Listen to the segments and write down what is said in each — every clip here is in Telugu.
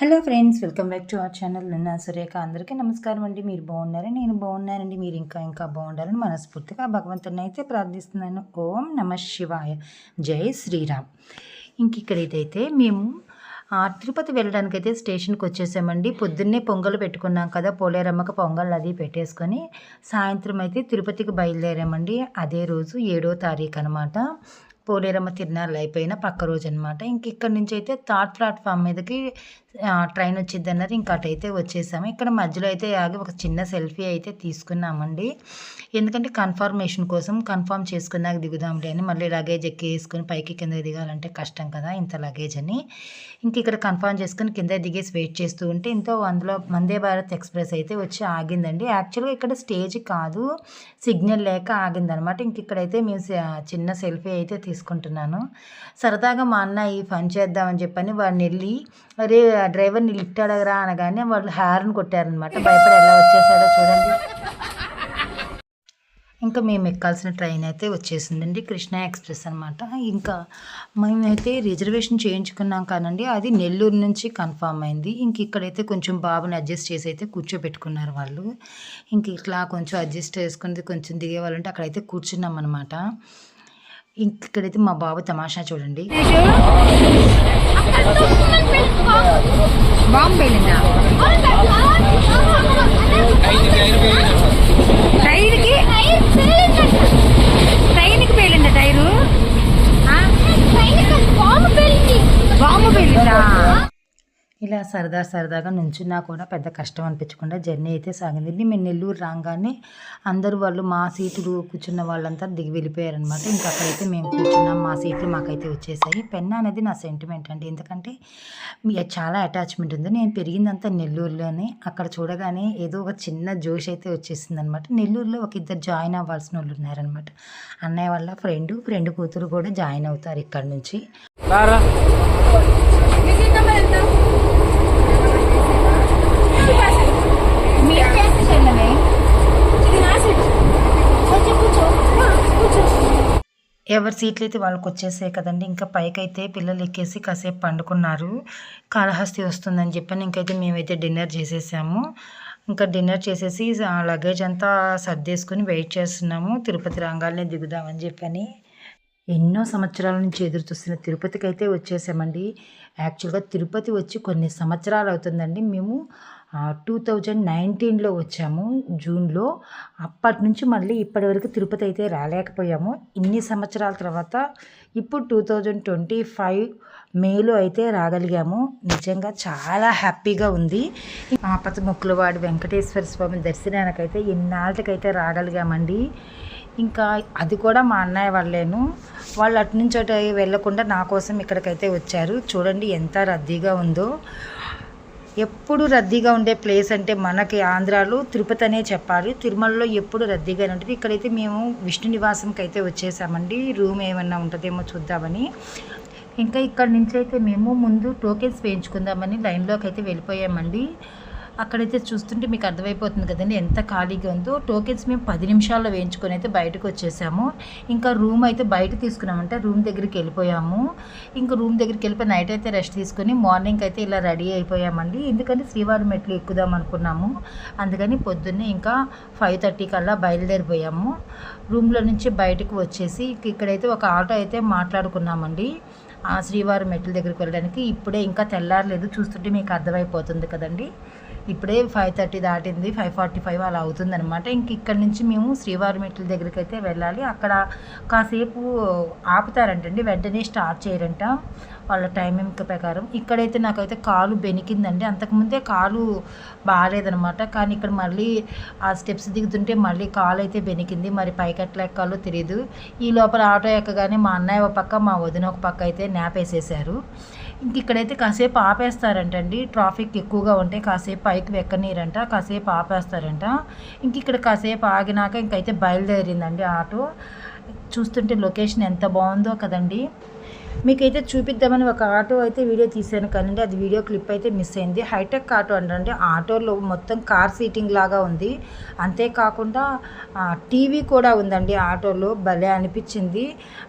Hello friends welcome back to our channel నా సురేఖ. అందరికీ నమస్కారం అండి. మీరు బాగున్నారని నేను బాగున్నానండి. మీరు ఇంకా ఇంకా బాగుండాలని మనస్ఫూర్తిగా భగవంతుని అయితే ప్రార్థిస్తున్నాను. ఓం నమ శివాయ. జై శ్రీరామ్. ఇంక ఇక్కడైతే మేము తిరుపతి వెళ్ళడానికి అయితే స్టేషన్కి వచ్చేసామండి. పొద్దున్నే పొంగల్ పెట్టుకున్నాం కదా పోలేరమ్మకి పొంగల్ అది పెట్టేసుకొని సాయంత్రం అయితే తిరుపతికి బయలుదేరామండి. అదే రోజు ఏడో తారీఖు అనమాట పోలేరమ్మ తిరునాళ్ళు అయిపోయిన పక్క రోజు అనమాట ఇంక ఇక్కడ నుంచి అయితే థర్డ్ ప్లాట్ఫామ్ మీదకి ట్రైన్ వచ్చింది అన్నారు ఇంకా అటైతే వచ్చేసాము. ఇక్కడ మధ్యలో అయితే ఆగి ఒక చిన్న సెల్ఫీ అయితే తీసుకున్నామండి. ఎందుకంటే కన్ఫర్మేషన్ కోసం కన్ఫర్మ్ చేసుకున్నాక దిగుదాంలే అని మళ్ళీ లగేజ్ ఎక్కేసుకొని పైకి కింద దిగాలంటే కష్టం కదా ఇంత లగేజ్ అని. ఇంక ఇక్కడ కన్ఫర్మ్ చేసుకుని కింద దిగేసి వెయిట్ చేస్తూ ఉంటే ఇంతో అందులో వందే భారత్ ఎక్స్ప్రెస్ అయితే వచ్చి ఆగిందండి. యాక్చువల్గా ఇక్కడ స్టేజ్ కాదు సిగ్నల్ లేక ఆగిందనమాట ఇంక ఇక్కడైతే మేము చిన్న సెల్ఫీ అయితే తీసుకుంటున్నాను. సరదాగా మా అన్న ఈ పని చేద్దామని చెప్పని వాడిని వెళ్ళి అరే డ్రైవర్ని లిఫ్ట్ అడగరా అనగానే వాళ్ళు హార్న్ కొట్టారనమాట భయపడి ఎలా వచ్చేసాడో చూడండి. ఇంకా మేము ఎక్కాల్సిన ట్రైన్ అయితే వచ్చేసిందండి. కృష్ణా ఎక్స్ప్రెస్ అనమాట ఇంకా మేమైతే రిజర్వేషన్ చేయించుకున్నాం కానండి. అది నెల్లూరు నుంచి కన్ఫామ్ అయింది. ఇంక ఇక్కడైతే కొంచెం బాబుని అడ్జస్ట్ చేసి అయితే కూర్చోబెట్టుకున్నారు వాళ్ళు. ఇంక ఇట్లా కొంచెం అడ్జస్ట్ చేసుకుని కొంచెం దిగే వాళ్ళంటే అక్కడైతే కూర్చున్నాం అనమాట ఇంక ఇక్కడైతే మా బాబు తమాషా చూడండి. Wrong belly now. ఇలా సరదా సరదాగా నుంచున్నా కూడా పెద్ద కష్టం అనిపించకుండా జర్నీ అయితే సాగింది. మేము నెల్లూరు రాగానే అందరూ వాళ్ళు మా సీట్లు కూర్చున్న వాళ్ళంతా దిగి వెళ్ళిపోయారనమాట ఇంకా అక్కడైతే మేము కూర్చున్నాం. మా సీట్లు మాకైతే వచ్చేసాయి. పెన్న అనేది నా సెంటిమెంట్ అండి. ఎందుకంటే చాలా అటాచ్మెంట్ ఉంది. నేను పెరిగిందంతా నెల్లూరులోనే. అక్కడ చూడగానే ఏదో ఒక చిన్న జోష్ అయితే వచ్చేసింది అనమాట నెల్లూరులో ఒక ఇద్దరు జాయిన్ అవ్వాల్సిన వాళ్ళు ఉన్నారనమాట అన్నయ్య వాళ్ళ ఫ్రెండ్ ఫ్రెండ్ కూతురు కూడా జాయిన్ అవుతారు ఇక్కడ నుంచి. ఎవరి సీట్లు అయితే వాళ్ళకి వచ్చేసాయి కదండి ఇంకా పైకైతే పిల్లలు ఎక్కేసి కాసేపు పండుకున్నారు. కాళహస్తి వస్తుందని చెప్పని ఇంకైతే మేమైతే డిన్నర్ చేసేసాము. ఇంకా డిన్నర్ చేసేసి ఆ లగేజ్ అంతా సర్దేసుకుని వెయిట్ చేస్తున్నాము. తిరుపతి రంగాలనే దిగుదామని చెప్పని ఎన్నో సంవత్సరాల నుంచి ఎదురు చూస్తున్న తిరుపతికి అయితే వచ్చేసామండి యాక్చువల్గా తిరుపతి వచ్చి కొన్ని సంవత్సరాలు అవుతుందండి. మేము టూ థౌజండ్ నైన్టీన్లో వచ్చాము. జూన్లో అప్పటి నుంచి మళ్ళీ ఇప్పటి వరకు తిరుపతి అయితే రాలేకపోయాము. ఇన్ని సంవత్సరాల తర్వాత ఇప్పుడు టూ థౌజండ్ ట్వంటీ ఫైవ్ మేలో అయితే రాగలిగాము. నిజంగా చాలా హ్యాపీగా ఉంది. ఆపత ముక్కులవాడి వెంకటేశ్వర స్వామి దర్శనానికైతే ఇన్నాళ్ళకైతే రాగలిగామండి. ఇంకా అది కూడా మా అన్నయ్య వాళ్ళేను వాళ్ళు అటు నుంచి అటు వెళ్ళకుండా నా కోసం ఇక్కడికైతే వచ్చారు. చూడండి ఎంత రద్దీగా ఉందో. ఎప్పుడు రద్దీగా ఉండే ప్లేస్ అంటే మనకి ఆంధ్రాలో తిరుపతి అనే చెప్పాలి. తిరుమలలో ఎప్పుడు రద్దీగానే ఉంటుంది. ఇక్కడైతే మేము విష్ణు నివాసంకి అయితే వచ్చేసామండి. రూమ్ ఏమన్నా ఉంటుందేమో చూద్దామని. ఇంకా ఇక్కడ నుంచి అయితే మేము ముందు టోకెన్స్ వేయించుకుందామని లైన్లోకి అయితే వెళ్ళిపోయామండి. అక్కడైతే చూస్తుంటే మీకు అర్థమైపోతుంది కదండి ఎంత ఖాళీగా ఉందో. టోకెన్స్ మేము పది నిమిషాల్లో వేయించుకొని అయితే బయటకు వచ్చేసాము. ఇంకా రూమ్ అయితే బయట తీసుకున్నామంటే రూమ్ దగ్గరికి వెళ్ళిపోయాము. ఇంకా రూమ్ దగ్గరికి వెళ్ళిపోయి నైట్ అయితే రెస్ట్ తీసుకొని మార్నింగ్ అయితే ఇలా రెడీ అయిపోయామండి. ఎందుకంటే శ్రీవారి మెట్లు ఎక్కుదాం అనుకున్నాము. అందుకని పొద్దున్నే ఇంకా ఫైవ్ థర్టీ కల్లా బయలుదేరిపోయాము. రూమ్లో నుంచి బయటకు వచ్చేసి ఇక్కడైతే ఒక ఆటో అయితే మాట్లాడుకున్నామండి. ఆ శ్రీవారి మెట్ల దగ్గరికి వెళ్ళడానికి ఇప్పుడే ఇంకా తెల్లారలేదు. చూస్తుంటే మీకు అర్థమైపోతుంది కదండి. ఇప్పుడే ఫైవ్ థర్టీ దాటింది ఫైవ్ ఫార్టీ ఫైవ్ అలా అవుతుందనమాట ఇంక ఇక్కడ నుంచి మేము శ్రీవారి మెట్ల దగ్గరికి అయితే వెళ్ళాలి. అక్కడ కాసేపు ఆపుతారంటండి వెంటనే స్టార్ట్ చేయరంట వాళ్ళ టైమింగ్ ప్రకారం. ఇక్కడైతే నాకైతే కాలు బెనికిందండి. అంతకుముందే కాలు బాగాలేదనమాట కానీ ఇక్కడ మళ్ళీ ఆ స్టెప్స్ దిగుతుంటే మళ్ళీ కాలు అయితే బెనికింది. మరి పైకి ఎట్లా ఎక్కాలో తెలియదు ఈ లోపల ఆటో ఎక్కగానే మా అన్నయ్య ఒక పక్క మా వదిన ఒక పక్క అయితే నేపేసేసారు ఇంక ఇక్కడైతే కాసేపు ఆపేస్తారంటండి. ట్రాఫిక్ ఎక్కువగా ఉంటే కాసేపు పైకి ఎక్కనీరంట కాసేపు ఆపేస్తారంట. ఇంక ఇక్కడ కాసేపు ఆగినాక ఇంకైతే బయలుదేరిందండి ఆటో. చూస్తుంటే లొకేషన్ ఎంత బాగుందో కదండి. మీకైతే చూపిద్దామని ఒక ఆటో అయితే వీడియో తీశాను కానీ అది వీడియో క్లిప్ అయితే మిస్ అయింది. హైటెక్ ఆటో అంటే ఆటోలో మొత్తం కార్ సీటింగ్ లాగా ఉంది. అంతేకాకుండా టీవీ కూడా ఉందండి ఆటోలో. భలే అనిపించింది.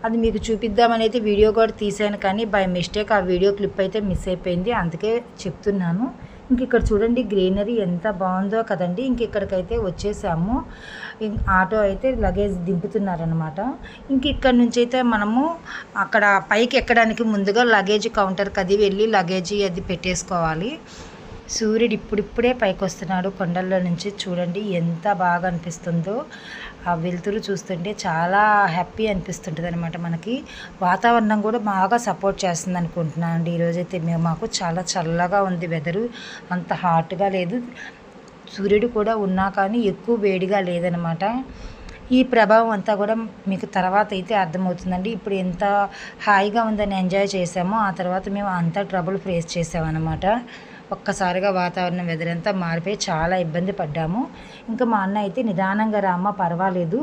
అది మీకు చూపిద్దామని అయితే వీడియో కూడా తీశాను కానీ బై మిస్టేక్ ఆ వీడియో క్లిప్ అయితే మిస్ అయిపోయింది. అందుకే చెప్తున్నాను. ఇంక ఇక్కడ చూడండి గ్రీనరీ ఎంత బాగుందో కదండి. ఇంక ఇక్కడికైతే వచ్చేసాము ఆటో అయితే లగేజ్ దింపుతున్నారనమాట ఇంక ఇక్కడ నుంచి అయితే మనము అక్కడ పైకి ఎక్కడానికి ముందుగా లగేజ్ కౌంటర్కి అది వెళ్ళి లగేజీ అది పెట్టేసుకోవాలి. సూర్యుడు ఇప్పుడిప్పుడే పైకి వస్తున్నాడు కొండల్లో నుంచి. చూడండి ఎంత బాగా అనిపిస్తుందో. ఆ వెలుతురు చూస్తుంటే చాలా హ్యాపీ అనిపిస్తుంటుంది అనమాట మనకి. వాతావరణం కూడా బాగా సపోర్ట్ చేస్తుంది అనుకుంటున్నాను అండి ఈరోజైతే మేము మాకు చాలా చల్లగా ఉంది వెదరు. అంత హాట్గా లేదు. సూర్యుడు కూడా ఉన్నా కానీ ఎక్కువ వేడిగా లేదనమాట ఈ ప్రభావం అంతా కూడా మీకు తర్వాత అయితే అర్థమవుతుందండి. ఇప్పుడు ఎంత హాయిగా ఉందని ఎంజాయ్ చేసామో ఆ తర్వాత మేము అంత ట్రబుల్ ఫేస్ చేసామన్నమాట. ఒక్కసారిగా వాతావరణం వెదరంతా మారిపోయి చాలా ఇబ్బంది పడ్డాము. ఇంకా మా అన్న అయితే నిదానంగా రామ్మ పర్వాలేదు.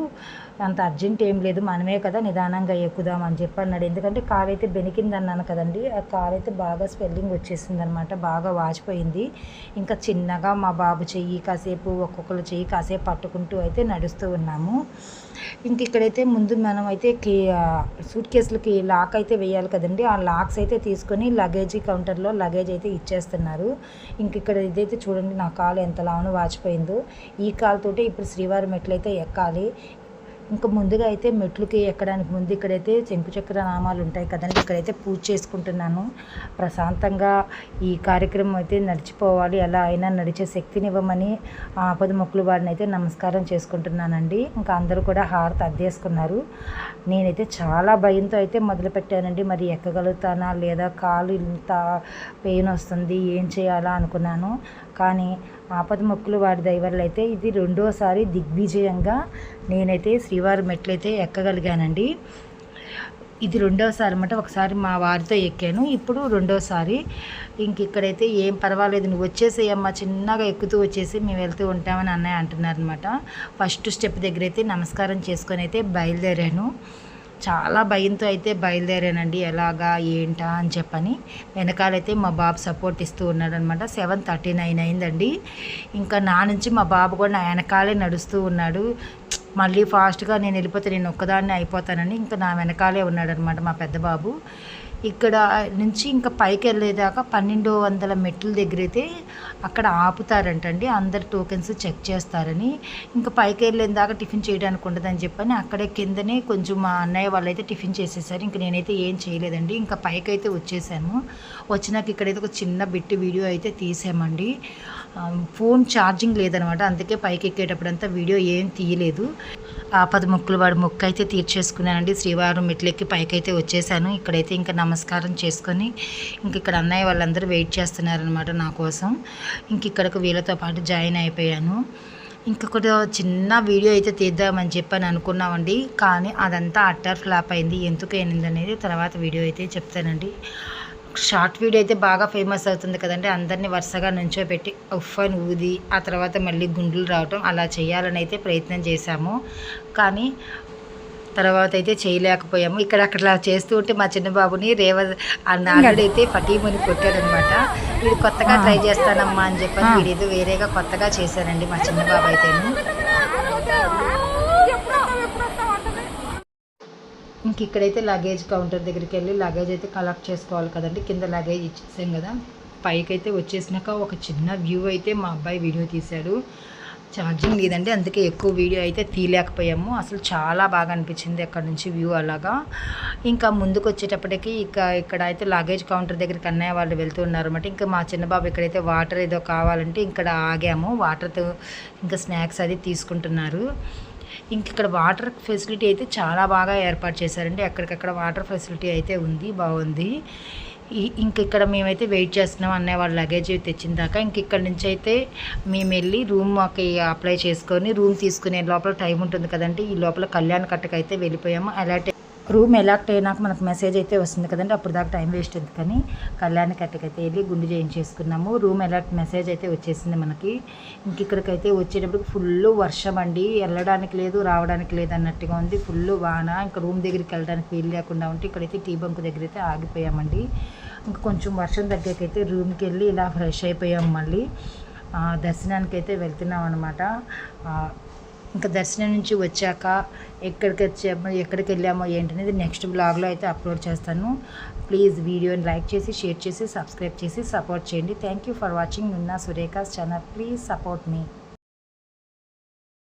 అంత అర్జెంట్ ఏం లేదు మనమే కదా నిదానంగా ఎక్కుదాం అని చెప్పి అన్నాడు. ఎందుకంటే కారు అయితే బెనికింది అన్నాను కదండి. ఆ కారు అయితే బాగా స్వెల్లింగ్ వచ్చేసింది అనమాట బాగా వాచిపోయింది. ఇంకా చిన్నగా మా బాబు చెయ్యి కాసేపు ఒక్కొక్కరు చెయ్యి కాసేపు పట్టుకుంటూ అయితే నడుస్తూ ఉన్నాము. ఇంక ఇక్కడైతే ముందు మనం అయితే కే సూట్ కేసులకి లాక్ అయితే వేయాలి కదండి. ఆ లాక్స్ అయితే తీసుకొని లగేజీ కౌంటర్లో లగేజ్ అయితే ఇచ్చేస్తున్నారు. ఇంక ఇక్కడ ఇదైతే చూడండి నా కాలు ఎంత లావును వాచిపోయిందో. ఈ కాలుతోటి ఇప్పుడు శ్రీవారి మెట్లు అయితే ఎక్కాలి. ఇంకా ముందుగా అయితే మెట్లుకి ఎక్కడానికి ముందు ఇక్కడైతే చెంకు చక్ర నామాలు ఉంటాయి కదండి. ఇక్కడైతే పూజ చేసుకుంటున్నాను. ప్రశాంతంగా ఈ కార్యక్రమం అయితే నడిచిపోవాలి. ఎలా అయినా నడిచే శక్తినివ్వమని ఆపద మొక్కులు వారిని అయితే నమస్కారం చేసుకుంటున్నానండి. ఇంకా అందరూ కూడా హారతి అద్దేసుకున్నారు. నేనైతే చాలా భయంతో అయితే మొదలుపెట్టానండి మరి ఎక్కగలుగుతానా లేదా కాలు ఇంత పెయిన్ వస్తుంది ఏం చేయాలా అనుకున్నాను. కానీ ఆపద మొక్కులు వాడి దైవర్లు అయితే ఇది రెండోసారి దిగ్విజయంగా నేనైతే శ్రీవారి మెట్లయితే ఎక్కగలిగానండి. ఇది రెండోసారి అనమాట ఒకసారి మా వారితో ఎక్కాను. ఇప్పుడు రెండోసారి ఇంక ఇక్కడైతే ఏం పర్వాలేదు. నువ్వు వచ్చేసేయమ్మా చిన్నగా ఎక్కుతూ వచ్చేసి మేము వెళ్తూ ఉంటామని అన్నయ్య అంటున్నారనమాట ఫస్ట్ స్టెప్ దగ్గర అయితే నమస్కారం చేసుకొని అయితే బయలుదేరాను. చాలా భయంతో అయితే బయలుదేరానండి. ఎలాగా ఏంటా అని చెప్పని వెనకాలైతే మా బాబు సపోర్ట్ ఇస్తూ ఉన్నాడనమాట సెవెన్ థర్టీ నైన్ అయిందండి. ఇంకా నా నుంచి మా బాబు కూడా నా వెనకాలే నడుస్తూ ఉన్నాడు. మళ్ళీ ఫాస్ట్గా నేను వెళ్ళిపోతే నేను ఒక్కదాన్ని అయిపోతానని ఇంకా నా వెనకాలే ఉన్నాడనమాట మా పెద్ద బాబు. ఇక్కడ నుంచి ఇంకా పైకి వెళ్ళేదాకా పన్నెండు వందల మెట్ల దగ్గర అయితే అక్కడ ఆపుతారంటండి. అందరి టోకెన్స్ చెక్ చేస్తారని. ఇంకా పైకి వెళ్ళేదాకా దాకా టిఫిన్ చేయడానికి ఉండదని చెప్పని అక్కడే కిందనే కొంచెం మా అన్నయ్య వాళ్ళు అయితే టిఫిన్ చేసేసారు. ఇంకా నేనైతే ఏం చేయలేదండి. ఇంకా పైకి అయితే వచ్చేసాను వచ్చినాక ఇక్కడైతే ఒక చిన్న బిట్టు వీడియో అయితే తీసామండి. ఫోన్ ఛార్జింగ్ లేదనమాట. అందుకే పైకి ఎక్కేటప్పుడంతా వీడియో ఏం తీయలేదు. ఆపద మొక్కులు వాడి మొక్క అయితే తీర్చేసుకున్నానండి. శ్రీవారం మెట్లెక్కి పైకి అయితే వచ్చేసాను. ఇక్కడైతే ఇంకా నమస్కారం చేసుకొని ఇంక ఇక్కడ అన్నయ్య వాళ్ళందరూ వెయిట్ చేస్తున్నారనమాట నా కోసం. ఇంక ఇక్కడికి వీళ్ళతో పాటు జాయిన్ అయిపోయాను. ఇంకొకటి చిన్న వీడియో అయితే తీద్దామని చెప్పని అనుకున్నామండి. కానీ అదంతా అట్టర్ ఫ్లాప్ అయింది. ఎందుకు అనేది తర్వాత వీడియో అయితే చెప్తానండి. షార్ట్ వీడియో అయితే బాగా ఫేమస్ అవుతుంది కదండి. అందరినీ వరుసగా నుంచోబెట్టి ఉఫ్ అని ఊది ఆ తర్వాత మళ్ళీ గుండులు రావటం అలా చేయాలని అయితే ప్రయత్నం చేశాము. కానీ తర్వాత అయితే చేయలేకపోయాము. ఇక్కడ అక్కడ చేస్తూ ఉంటే మా చిన్న బాబుని రేవ ఆ నాన్నడైతే పటీమని కొట్టాడనమాట. ఇది కొత్తగా ట్రై చేస్తానమ్మా అని చెప్పని వీడేదో వేరేగా కొత్తగా చేశారండి మా చిన్న బాబు అయితేను. ఇంక ఇక్కడైతే లగేజ్ కౌంటర్ దగ్గరికి వెళ్ళి లగేజ్ అయితే కలెక్ట్ చేసుకోవాలి కదండి. కింద లగేజ్ ఇచ్చేసాం కదా. పైకి అయితే వచ్చేసినాక ఒక చిన్న వ్యూ అయితే మా అబ్బాయి వీడియో తీశాడు. ఛార్జింగ్ లేదండి అందుకే ఎక్కువ వీడియో అయితే తీయలేకపోయాము. అసలు చాలా బాగా అనిపించింది అక్కడ నుంచి వ్యూ అలాగా. ఇంకా ముందుకు వచ్చేటప్పటికి ఇక ఇక్కడ అయితే లగేజ్ కౌంటర్ దగ్గరికి అన్నయ్య వాళ్ళు వెళ్తూ ఉన్నారన్నమాట. ఇంకా మా చిన్న బాబు ఇక్కడైతే వాటర్ ఏదో కావాలంటే ఇక్కడ ఆగాము. వాటర్తో ఇంకా స్నాక్స్ అది తీసుకుంటున్నారు. ఇంక ఇక్కడ వాటర్ ఫెసిలిటీ అయితే చాలా బాగా ఏర్పాటు చేశారండి. ఎక్కడికక్కడ వాటర్ ఫెసిలిటీ అయితే ఉంది బాగుంది. ఈ- ఇంక ఇక్కడ మేమైతే వెయిట్ చేస్తున్నాం అన్నయ్య వాళ్ళ లగేజ్ తెచ్చిన దాకా. ఇంక ఇక్కడ నుంచి అయితే మేము వెళ్ళి రూమ్ మాకు అప్లై చేసుకొని రూమ్ తీసుకునే లోపల టైం ఉంటుంది కదండి. ఈ లోపల కళ్యాణ కట్టకైతే వెళ్ళిపోయాము. అలాంటి రూమ్ ఎలాక్ట్ అయినాక మనకు మెసేజ్ అయితే వస్తుంది కదండి అప్పుడు దాకా టైం వేస్ట్ ఎందుకని కళ్యాణ కట్టకైతే వెళ్ళి గుండు చేయించేసుకున్నాము. రూమ్ ఎలాక్ట్ మెసేజ్ అయితే వచ్చేసింది మనకి. ఇంక ఇక్కడికైతే వచ్చేటప్పుడు ఫుల్ వర్షం అండి. వెళ్ళడానికి లేదు రావడానికి లేదు అన్నట్టుగా ఉంది. ఫుల్ వాన. ఇంకా రూమ్ దగ్గరికి వెళ్ళడానికి వీలు లేకుండా ఉంటే ఇక్కడైతే టీ బంక్ దగ్గర అయితే ఆగిపోయామండి. ఇంకా కొంచెం వర్షం దగ్గరకైతే రూమ్కి వెళ్ళి ఇలా ఫ్రెష్ అయిపోయాం మళ్ళీ. దర్శనానికి అయితే వెళ్తున్నాం అనమాట ఇంకా దర్శనం నుంచి వచ్చాక ఎక్కడికి వచ్చామో ఎక్కడికి వెళ్ళామో ఏంటనేది నెక్స్ట్ బ్లాగ్లో అయితే అప్లోడ్ చేస్తాను. ప్లీజ్ వీడియోని లైక్ చేసి షేర్ చేసి సబ్స్క్రైబ్ చేసి సపోర్ట్ చేయండి. థ్యాంక్ యూ ఫర్ వాచింగ్ నిన్న Surekha's channel please support me